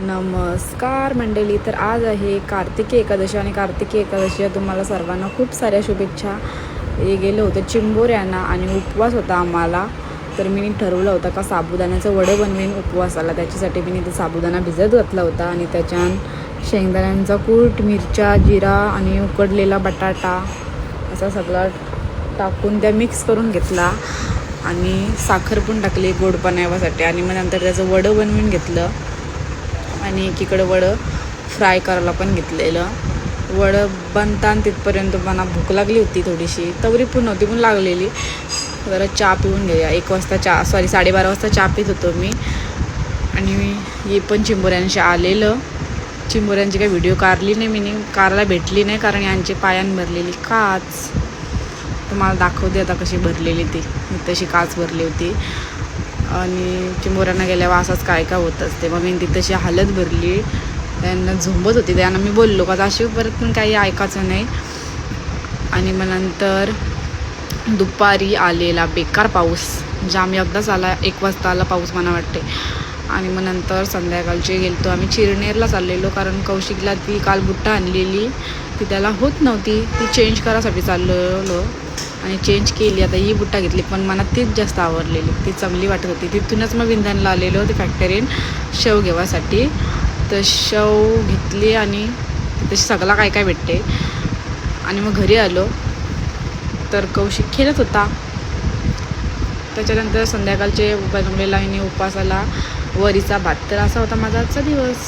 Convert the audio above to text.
नमस्कार मंडळी तर आज आहे कार्तिकी एकादशी आणि कार्तिकी एकादशीला तुम्हाला सर्वांना खूप साऱ्या शुभेच्छा. हे गेलं होतं चिंबोर चिंबोऱ्यांना आणि उपवास होता आम्हाला. तर मी ठरवलं होतं का साबुदाण्याचं वडं बनवेन उपवासाला. त्याच्यासाठी मी ते साबुदाणा भिजत घातला होता आणि त्याच्यात शेंगदाण्यांचा कूट मिरच्या जिरा आणि उकडलेला बटाटा असा सगळा टाकून त्या मिक्स करून घेतला आणि साखर पण टाकली गोडपणा यासाठी. आणि मग नंतर त्याचं वडं बनवून घेतलं. आणि एकीकडं वडं फ्राय करायला पण घेतलेलं. वडं बनताना तिथपर्यंत मला भूक लागली होती थोडीशी. तवरी पण नव्हती पण लागलेली. जरा चहा पिऊन घ्या एक वाजता चहा सॉरी साडेबारा वाजता चहा पित होतो मी. आणि मी हे पण चिंबोऱ्यांशी आलेलं. चिंबोऱ्यांची काही व्हिडिओ काढली नाही मी कारला भेटली नाही कारण यांची पायान भरलेली काच. तुम्हाला दाखवते आता कशी भरलेली ती. तशी काच भरली होती. आणि चिंबोऱ्यांना गेल्यावर असंच काय काय होत असते. मग मी तशी हालत भरली. त्यांना झोंबत होती. त्यांना मी बोललो का अशी परत पण काही ऐकायचं नाही. आणि मग नंतर दुपारी आलेला बेकार पाऊस म्हणजे आम्ही अगदाच आला एक वाजता आला पाऊस मला वाटते. आणि मग नंतर संध्याकाळचे गेलतो आम्ही चिरनेरला चाललेलो कारण कौशिकला ती काल बुट्टा आणलेली ती त्याला होत नव्हती. ती चेंज करायसाठी चाललेलो. आणि चेंज केली. आता ही बुट्टा घेतली पण मला तीच जास्त आवडलेली. ती चांगली वाटत होती. तिथूनच मग विंधनला आलेलो होते फॅक्टरीन शेव घेवासाठी. तर शेव घेतली आणि तशी सगळा काय काय भेटते. आणि मग घरी आलो. तर कौशिक खेळत होता. त्याच्यानंतर संध्याकाळचे बनवलेला आणि उपासाला वरीचा भात तर असा होता माझा आजचा दिवस.